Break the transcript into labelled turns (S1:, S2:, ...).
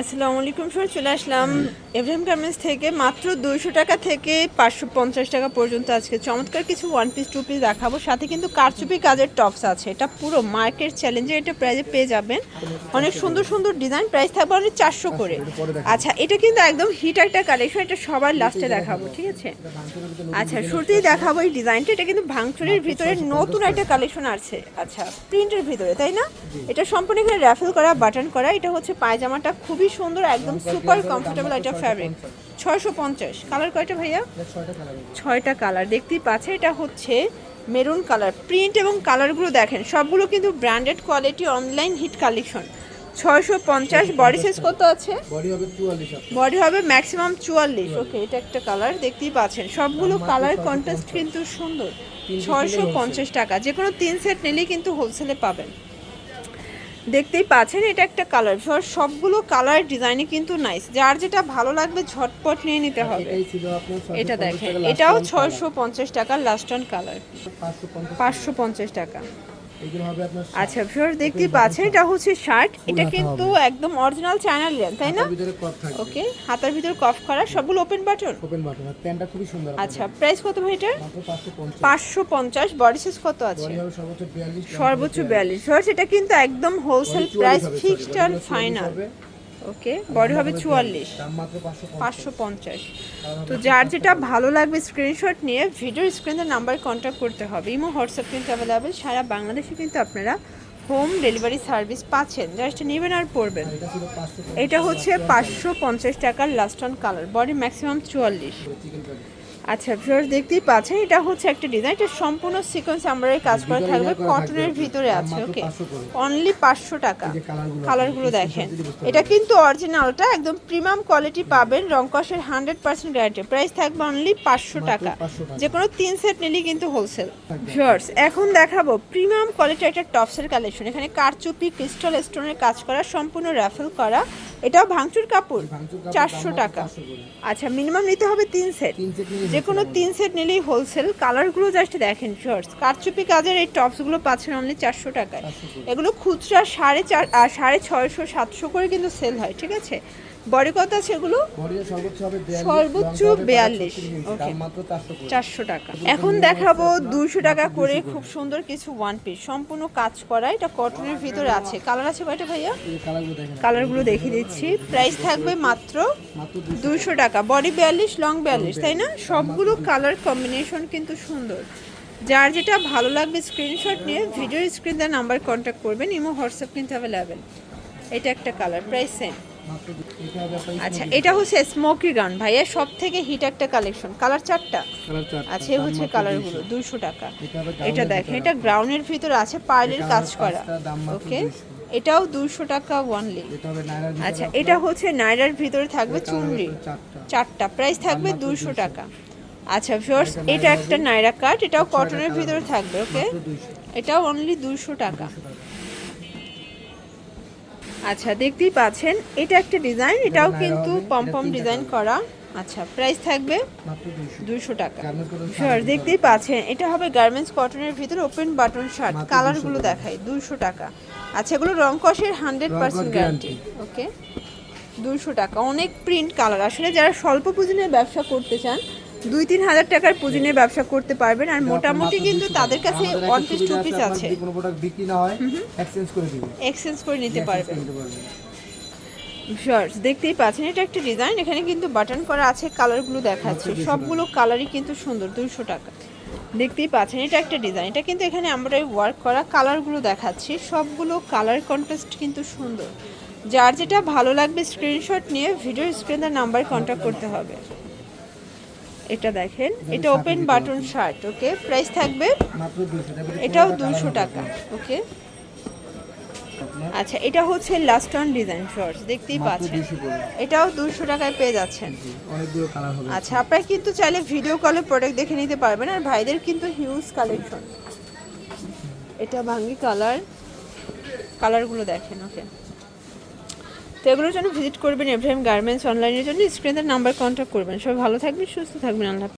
S1: আসসালামু আলাইকুম স্যার চলে আসলাম এভরিম গার্মেন্টস থেকে, মাত্র দুইশো টাকা থেকে পাঁচশো পঞ্চাশ টাকা পর্যন্ত আজকে। চমৎকার কিছু ওয়ান পিস টু পিস দেখাবো। সাথে কিন্তু কারচুপি কাজের টপস আছে। এটা পুরো মার্কেট চ্যালেঞ্জে এটা প্রাইজে পেয়ে যাবেন। অনেক সুন্দর সুন্দর ডিজাইন প্রাইস থাকবে অনেক চারশো করে। আচ্ছা এটা কিন্তু একদম হিট একটা কালেকশন এটা সবার লাস্টে দেখাবো, ঠিক আছে? আচ্ছা শুরুতেই দেখাবো এই ডিজাইনটা এটা কিন্তু ভাঙচুরের ভিতরে নতুন একটা কালেকশন আছে আচ্ছা প্রিন্টের ভিতরে, তাই না? এটা সম্পূর্ণ এখানে র্যাফেল করা বাটন করা। এটা হচ্ছে পায়জামাটা খুবই সুন্দর একদম সুপার কমফোর্টেবল একটা ফ্যাব্রিক ছয়শো পঞ্চাশ। কালার কয়টা ভাইয়া? ছয়টা কালার দেখতেই পাচ্ছে এটা হচ্ছে মেরুন কালার প্রিন্ট এবং কালারগুলো দেখেন সবগুলো কিন্তু branded quality online hit collection ছয়শো পঞ্চাশ বডি সাইজ কত আছে?
S2: বডি হবে
S1: বডি হবে ম্যাক্সিমাম চুয়াল্লিশ। ওকে এটা একটা কালার দেখতেই পাচ্ছেন। সবগুলো কালার কন্ট্রাস্ট কিন্তু সুন্দর। ছয়শো পঞ্চাশ টাকা। যে কোনো তিন সেট নিলেই কিন্তু হোলসেলে পাবেন। দেখতেই পাচ্ছেন এটা একটা কালার সবগুলো কালার ডিজাইনে কিন্তু নাইস যার যেটা ভালো লাগবে ঝটপট নিয়ে নিতে হবে। এটা দেখেন এটাও ছয়শো পঞ্চাশ টাকার লাস্ট অন কালার
S2: পাঁচশো পঞ্চাশ
S1: টাকা। আচ্ছা ফিওর দেখতে পাচ্ছেন এটা হচ্ছে শার্ট এটা কিন্তু একদম অরিজিনাল চায়না তাই না? ওকে হাতার ভিতর কফ করা। সবগুলো ওপেন বাটন
S2: ওপেন বাটন আর প্যান্টটা খুবই সুন্দর
S1: আচ্ছা প্রাইস কত ভাই
S2: পঞ্চাশ।
S1: পাঁচশো বডি সাইজ কত আছে?
S2: সর্বোচ্চ বিয়াল্লিশ
S1: সর্বোচ্চ বিয়াল্লিশ। শর্টস এটা কিন্তু একদম wholesale price fixed and final okay? Body হবে চুয়াল্লিশ।
S2: পাঁচশো
S1: পঞ্চাশ। তো যার যেটা ভালো লাগবে স্ক্রিনশট নিয়ে ভিডিও স্ক্রিনের নাম্বার কন্ট্যাক্ট করতে হবে। ইমো হোয়াটসঅ্যাপ কিন্তু অ্যাভেলেবেল সারা বাংলাদেশে কিন্তু আপনারা হোম ডেলিভারি সার্ভিস পাচ্ছেন। জাস্ট নেবেন আর পড়বেন
S2: এটা
S1: হচ্ছে পাঁচশো পঞ্চাশ টাকার last on colour body maximum চুয়াল্লিশ। আচ্ছা ভিউয়ার্স দেখতেই পাচ্ছেন এটা হচ্ছে একটা ডিজাইন এটা সম্পূর্ণ সিকোয়েন্স এমব্রয়ডারি কাজ করা থাকবে কটনের ভিতরে আছে ওকে অনলি পাঁচশো টাকা।
S2: কালারগুলো
S1: দেখেন। এটা কিন্তু অরিজিনালটা একদম প্রিমিয়াম কোয়ালিটি পাবেন রং রংকসের হান্ড্রেড পার্সেন্ট গ্যারান্টি প্রাইস থাকবে অনলি পাঁচশো টাকা। যে কোনো তিন সেট নিলেই কিন্তু হোলসেল ভিউয়ার্স এখন দেখাবো প্রিমিয়াম কোয়ালিটির একটা টপসের কালেকশন এখানে কারচুপি ক্রিস্টাল স্টোনের কাজ করা সম্পূর্ণ র্যাফেল করা। এটাও ভাঙচুর কাপড় চারশো টাকা। আচ্ছা মিনিমাম নিতে হবে তিন সেট
S2: তিন সেট
S1: যে কোনো তিন সেট নিলেই হোলসেল কালারগুলো জাস্ট দেখেন শর্টস কারচুপি কাজের এই টপসগুলো পাচ্ছেন অনলি চারশো টাকায়। এগুলো খুচরা সাড়ে চার সাড়ে ছয়শো সাতশো করে কিন্তু সেল হয় ঠিক আছে? বডি কত আছে এগুলো?
S2: সর্বোচ্চ হবে 42
S1: সর্বোচ্চ
S2: লং হবে
S1: 42
S2: 35 ইঞ্চি,
S1: ওকে।
S2: দাম মাত্র 400 করে
S1: চারশো টাকা। এখন দেখাবো দুশো টাকা করে খুব সুন্দর কিছু ওয়ান পিস সম্পূর্ণ কাজ করা এটা কটনের ভিতরে আছে। কালার আছে কয়টা ভাইয়া?
S2: কালারগুলো
S1: দেখিয়ে দিচ্ছি। প্রাইস থাকবে মাত্র
S2: মাত্র 200
S1: দুশো টাকা। বডি বিয়াল্লিশ লং বিয়াল্লিশ তাই না? সবগুলো কালার কম্বিনেশন কিন্তু সুন্দর। যার যেটা ভালো লাগবে স্ক্রিনশট নিয়ে ভিডিও স্ক্রিন দেওয়ার নাম্বার কন্ট্যাক্ট করবেন। ইমো হোয়াটসঅ্যাপ কিন্তু অ্যাভেলেবেল এটা একটা কালার প্রাইস সেম আচ্ছা এটা হচ্ছে স্মোকি গান ভাইয়া সব থেকে হিট একটা কালেকশন কালার চারটা? আচ্ছা হচ্ছে কালারগুলো
S2: 200
S1: দুশো টাকা।
S2: এটা
S1: দেখেন
S2: ভিতরে
S1: এটা গ্রাউন্ডের ভিতরে আছে পার্লের কাজ করা। ওকে এটাও দুশো টাকা ওয়ানলি
S2: ভিতরে
S1: আচ্ছা এটা হচ্ছে নাইরার ভিতরে থাকবে চুনরি।
S2: চারটা।
S1: প্রাইস থাকবে দুশো টাকা। আচ্ছা ভিউয়ার্স এটা একটা নাইরা কাট এটাও কটনের ভিতরে থাকবে ওকে এটাও অনলি দুশো টাকা। আচ্ছা দেখতেই পাচ্ছেন এটা একটা ডিজাইন এটাও কিন্তু পম্পম ডিজাইন করা। আচ্ছা প্রাইস থাকবে দুশো টাকা। শিওর দেখতেই পাচ্ছেন এটা হবে গার্মেন্টস কটনের ভিতরে ওপেন বাটন শার্ট
S2: মাত্র 200
S1: কালারগুলো। দেখাই দুশো টাকা। আচ্ছা এগুলো রং কষের হান্ড্রেড পার্সেন্ট গ্যারান্টি ওকে দুশো টাকা অনেক প্রিন্ট কালার আসলে যারা স্বল্প পুঁজি নিয়ে ব্যবসা করতে চান দুই তিন হাজার টাকার পুঁজি নিয়ে ব্যবসা করতে পারবেন আর মোটামুটি কিন্তু তাদের কাছে ওয়ান পিস টু পিস আছে
S2: কোনো প্রোডাক্ট বিক্রি না হয় এক্সচেঞ্জ করে দিবেন।
S1: এক্সচেঞ্জ করে নিতে পারবেন। শর্টস দেখতেই পাচ্ছেন এটা একটা ডিজাইন এখানে কিন্তু বাটন করা আছে কালারগুলো দেখাচ্ছে। সবগুলো কালারই কিন্তু সুন্দর দুশো টাকা। দেখতেই পাচ্ছেন এটা একটা ডিজাইন এটা কিন্তু এখানে আমরা ওয়ার্ক করা কালারগুলো দেখাচ্ছি। সবগুলো কালার কন্ট্রাস্ট কিন্তু সুন্দর। যার যেটা ভালো লাগবে স্ক্রিনশট নিয়ে ভিডিও স্ক্রিনের নাম্বার কন্ট্যাক্ট করতে হবে। এটা দেখেন এটা open button shirt okay price থাকবে
S2: মাত্র 200 টাকা
S1: এটাও দুশো টাকা ওকে আচ্ছা এটা হচ্ছে লাস্ট অন ডিজাইন শর্টস দেখতেই পাচ্ছেন। এটাও দুশো টাকায় পেয়ে যাচ্ছেন। আচ্ছা আপনারা কিন্তু চাইলে ভিডিও কলে প্রোডাক্ট দেখে নিতে পারবেন আর ভাইদের কিন্তু হিউজ কালেকশন এটা ভাঙ্গি কালার কালারগুলো দেখেন ওকে তো এগুলোর জন্য ভিজিট করবেন এব্রাহিম গার্মেন্টস অনলাইনের জন্য স্ক্রিনের নাম্বার কন্ট্যাক্ট করবেন সবাই ভালো থাকবেন, সুস্থ থাকবেন, আল্লাহ।